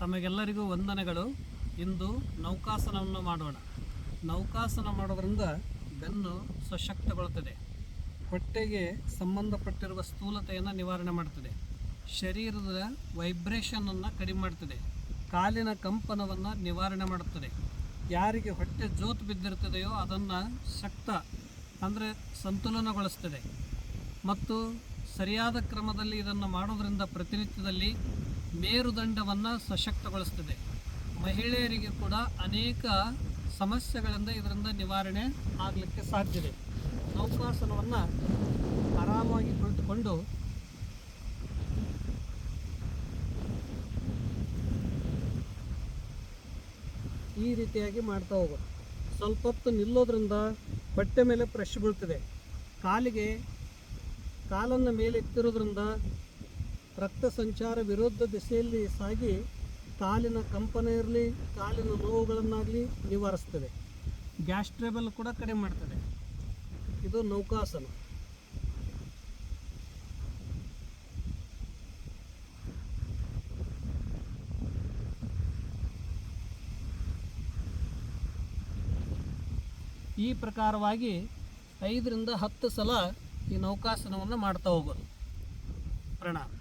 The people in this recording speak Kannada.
ತಮಗೆಲ್ಲರಿಗೂ ವಂದನೆಗಳು. ಇಂದು ನೌಕಾಸನವನ್ನು ಮಾಡೋಣ. ನೌಕಾಸನ ಮಾಡೋದ್ರಿಂದ ಬೆನ್ನು ಸಶಕ್ತಗೊಳ್ಳುತ್ತದೆ. ಹೊಟ್ಟೆಗೆ ಸಂಬಂಧಪಟ್ಟಿರುವ ಸ್ಥೂಲತೆಯನ್ನು ನಿವಾರಣೆ ಮಾಡ್ತದೆ. ಶರೀರದ ವೈಬ್ರೇಷನನ್ನು ಕಡಿಮೆ ಮಾಡ್ತದೆ. ಕಾಲಿನ ಕಂಪನವನ್ನು ನಿವಾರಣೆ ಮಾಡುತ್ತದೆ. ಯಾರಿಗೆ ಹೊಟ್ಟೆ ಜೋತು ಬಿದ್ದಿರ್ತದೆಯೋ ಅದನ್ನು ಶಕ್ತ ಅಂದರೆ ಸಂತುಲನಗೊಳಿಸ್ತದೆ. ಮತ್ತು ಸರಿಯಾದ ಕ್ರಮದಲ್ಲಿ ಇದನ್ನು ಮಾಡೋದರಿಂದ ಪ್ರತಿನಿತ್ಯದಲ್ಲಿ ಮೇರುದಂಡವನ್ನು ಸಶಕ್ತಗೊಳಿಸ್ತದೆ. ಮಹಿಳೆಯರಿಗೆ ಕೂಡ ಅನೇಕ ಸಮಸ್ಯೆಗಳಿಂದ ಇದರಿಂದ ನಿವಾರಣೆ ಆಗಲಿಕ್ಕೆ ಸಾಧ್ಯವಿದೆ ನೌಕಾಸನವನ್ನು ಆರಾಮಾಗಿ ಕುಳಿತುಕೊಂಡು ಈ ರೀತಿಯಾಗಿ ಮಾಡ್ತಾ ಹೋಗೋದು. ಸ್ವಲ್ಪ ಹೊತ್ತು ನಿಲ್ಲೋದ್ರಿಂದ ಬಟ್ಟೆ ಮೇಲೆ ಪ್ರೆಶ್ ಬೀಳ್ತದೆ. ಕಾಲಿಗೆ ಕಾಲನ್ನು ಮೇಲೆ ಎತ್ತಿರೋದ್ರಿಂದ ರಕ್ತ ಸಂಚಾರ ವಿರುದ್ಧ ದಿಸೆಯಲ್ಲಿ ಸಾಗಿ ಕಾಲಿನ ಕಂಪನ ಇರಲಿ, ಕಾಲಿನ ನೋವುಗಳನ್ನಾಗಲಿ ನಿವಾರಿಸ್ತದೆ. ಗ್ಯಾಸ್ ಟ್ರೇಬಲ್ ಕೂಡ ಕಡಿಮೆ ಮಾಡ್ತದೆ. ಇದು ನೌಕಾಸನ. ಈ ಪ್ರಕಾರವಾಗಿ ಐದರಿಂದ ಹತ್ತು ಸಲ ಈ ನೌಕಾಸನವನ್ನು ಮಾಡ್ತಾ ಹೋಗೋದು. ಪ್ರಣಾಮ.